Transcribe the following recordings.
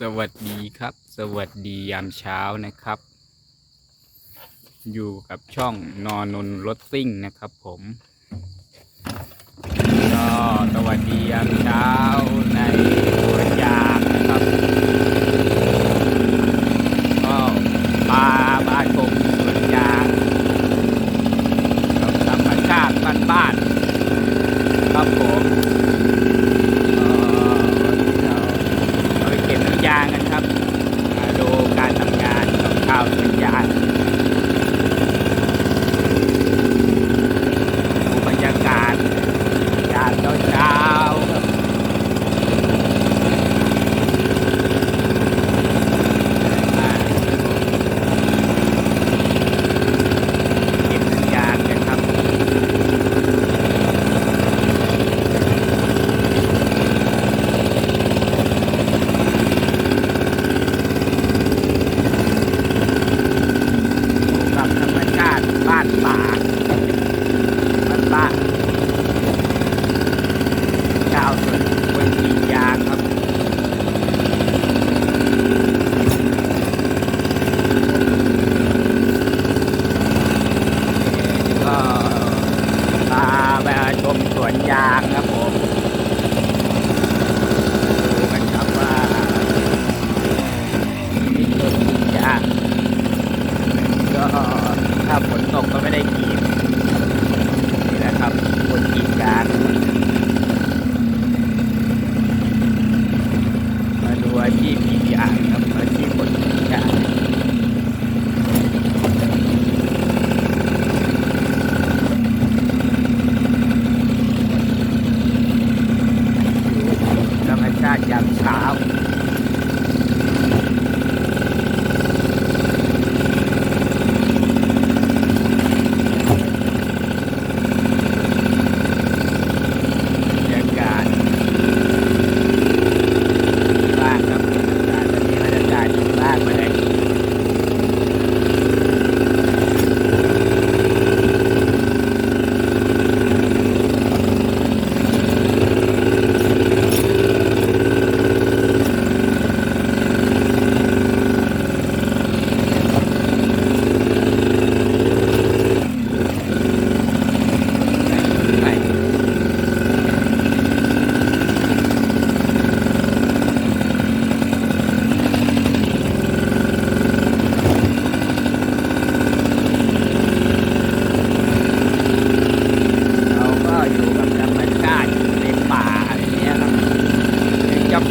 สวัสดีครับ สวัสดียามเช้านะครับ อยู่กับช่องนอนนนรถซิ่งนะครับผมก็สวัสดียามเช้าใน 大家好。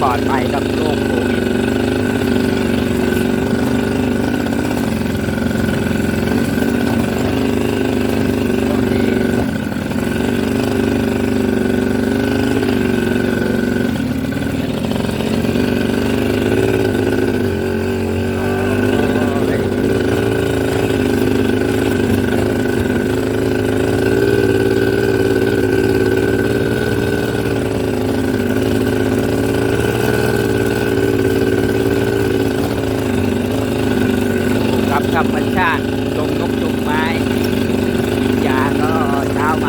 ปลอนไปกับโรคโควิด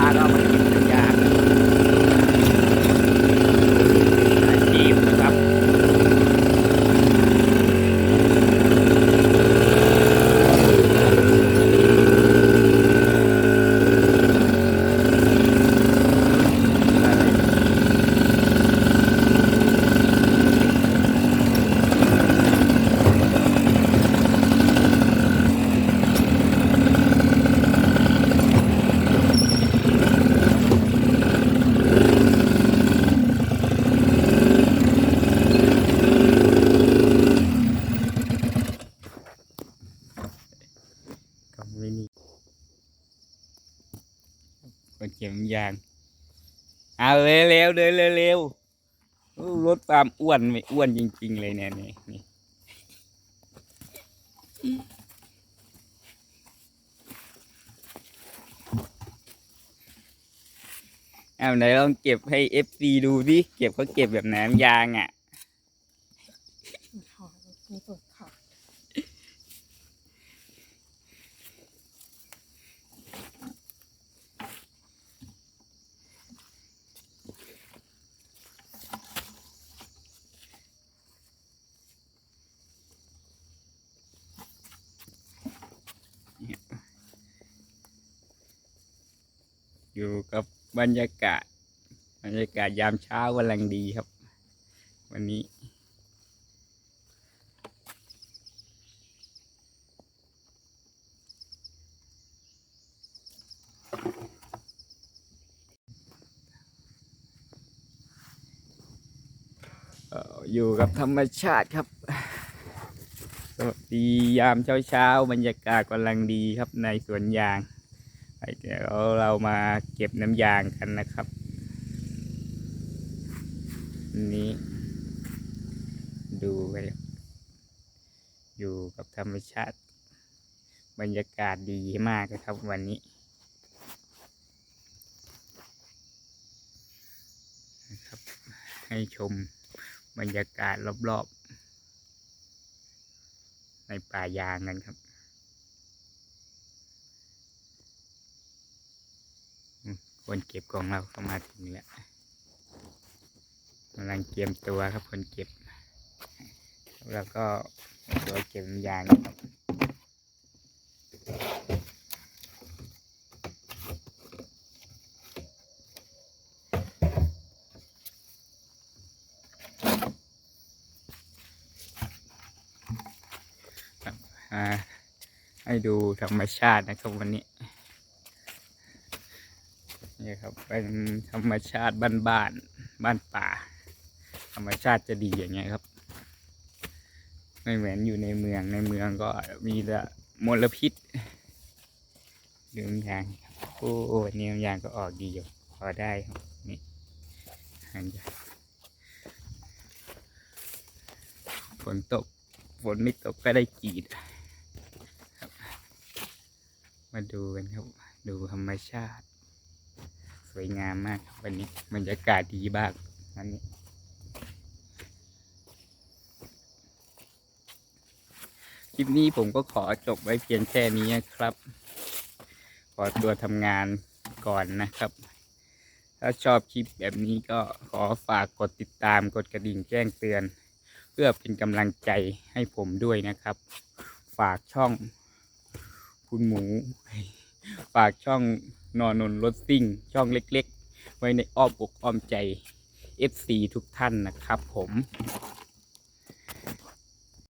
para ไปเก็บยางเอาเร็วๆเดินเร็วๆลดความอ้วนไม่อ้วนจริง ๆ เลยเนี่ยนี่นี่เอาไหนลองเก็บให้เอฟซีดูดิเก็บเขาเก็บแบบไหนยางอะ อยู่กับบรรยากาศ บรรยากาศยามเช้ากำลังดีครับ วันนี้เอ่ออยู่กับธรรมชาติครับสวัสดียามเช้าเช้าบรรยากาศกำลังดีครับในสวนยาง เดี๋ยวเรามาเก็บน้ำยางกันนะครับนี้ ดูไปอยู่กับธรรมชาติ บรรยากาศดีมากครับวันนี้นะครับ ให้ชมบรรยากาศรอบๆ ในป่ายางกันครับอืม คนเก็บของเราเข้ามาถึงแล้วกำลังเตรียมตัวครับคนเก็บ แล้วก็ตัวเก็บยางครับให้ดูธรรมชาตินะครับวันนี้ นี่ครับเป็นธรรมชาติบ้านบ้านบ้านป่า ธรรมชาติจะดีอย่างเงี้ยครับ ไม่เหมือนอยู่ในเมืองในเมืองก็มีแต่มลพิษดูน้ำยางโอ้โหนี่น้ำยางก็ออกดีอยู่พอได้ครับนี่ยฝนตกฝนไม่ตกก็ได้กีดมาดูกันครับ ดูธรรมชาติ วยงามมากวันนี้บรรยากาศดีมากวันนี้ คลิปนี้ผมก็ขอจบไว้เพียงแค่นี้นะครับ ขอตัวทำงานก่อนนะครับ ถ้าชอบคลิปแบบนี้ก็ขอฝากกดติดตามกดกระดิ่งแจ้งเตือน เพื่อเป็นกำลังใจให้ผมด้วยนะครับ ฝากช่องคุณหมู ฝากช่อง นอนนรถซิ่ง ช่องเล็ก ๆ ไว้ในอ้อมอกอ้อมใจ FC ทุกท่านนะครับผม